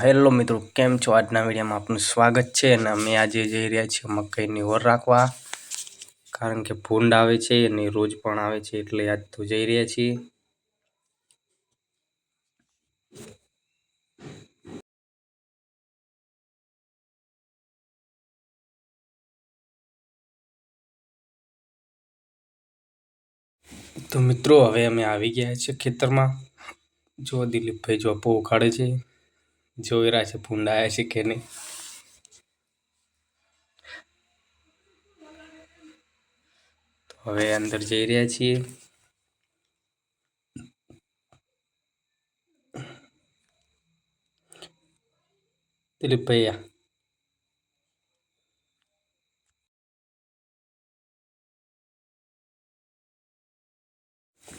Hello મિત્રો, કેમ છો? આજના વિડીયોમાં આપનું સ્વાગત છે અને અમે આજે જઈ રહ્યા છીએ મકાઈની ઓર રાખવા. કારણ કે ભૂંડ આવે છે અને રોજ પણ આવે છે એટલે આજ તો જઈ રહ્યા છીએ. તો મિત્રો, હવે અમે આવી ગયા છીએ ખેતરમાં. જો દિલીપભાઈ જોપો ઉખાડે છે. જોઈ રહ્યા છે ભૂંડાયા છે કે નહીં હવે અંદર જઈ રહ્યા છીએ દિલીપભાઈ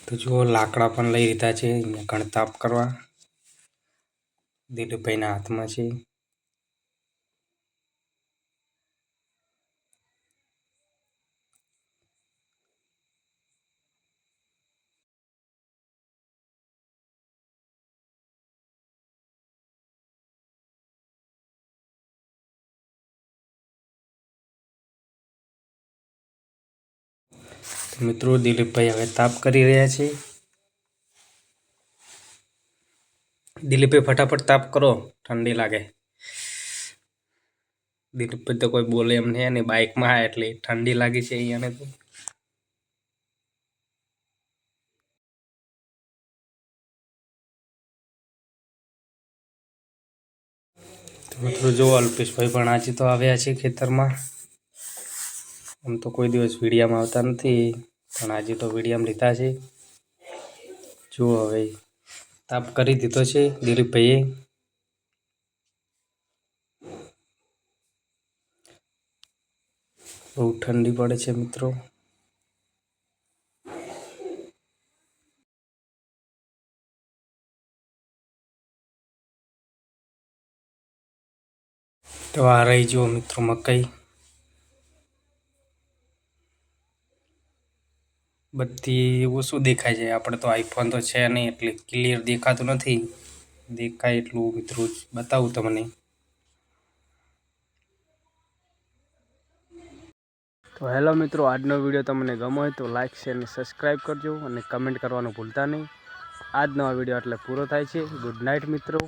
તો જુઓ લાકડા પણ લઈ લીધા છે અહીંયા ગણતાપ કરવા દિલીપભાઈના હાથમાં છે. મિત્રો દિલીપભાઈ હવે તાપ કરી રહ્યા છે. દિલીપભાઈ ફટાફટ તાપ કરો, ઠંડી લાગે. દિલીપભાઈ તો કોઈ બોલે એમ નહીં અને બાઇકમાં આવે એટલે ઠંડી લાગી છે અહીંયાને તો. મિત્રો જો અલ્પેશભાઈ પણ આજે તો આવ્યા છે ખેતરમાં. આમ તો કોઈ દિવસ વિડીયામાં આવતા નથી, પણ આજે તો વિડીયામાં લીધા છે. જુઓ હવે. તાપ કરી દીધો છે, દિલીપભાઈએ. બહુ ઠંડી પડે છે, મિત્રો. તો આ રહી જુઓ, મિત્રો, મકાઈ. બધી ઓછું દેખાય છે. આપણે તો આઈફોન તો છે નહીં એટલે ક્લિયર દેખાતું નથી. દેખાય એટલું મિત્રો. બતાવું તમને. તો હેલો મિત્રો, આજનો વીડિયો તમને ગમો હોય તો લાઇક શેર અને સબસ્ક્રાઈબ કરજો અને કમેન્ટ કરવાનું ભૂલતા નહીં. આજનો આ વીડિયો એટલે પૂરો થાય છે. ગુડ નાઇટ મિત્રો.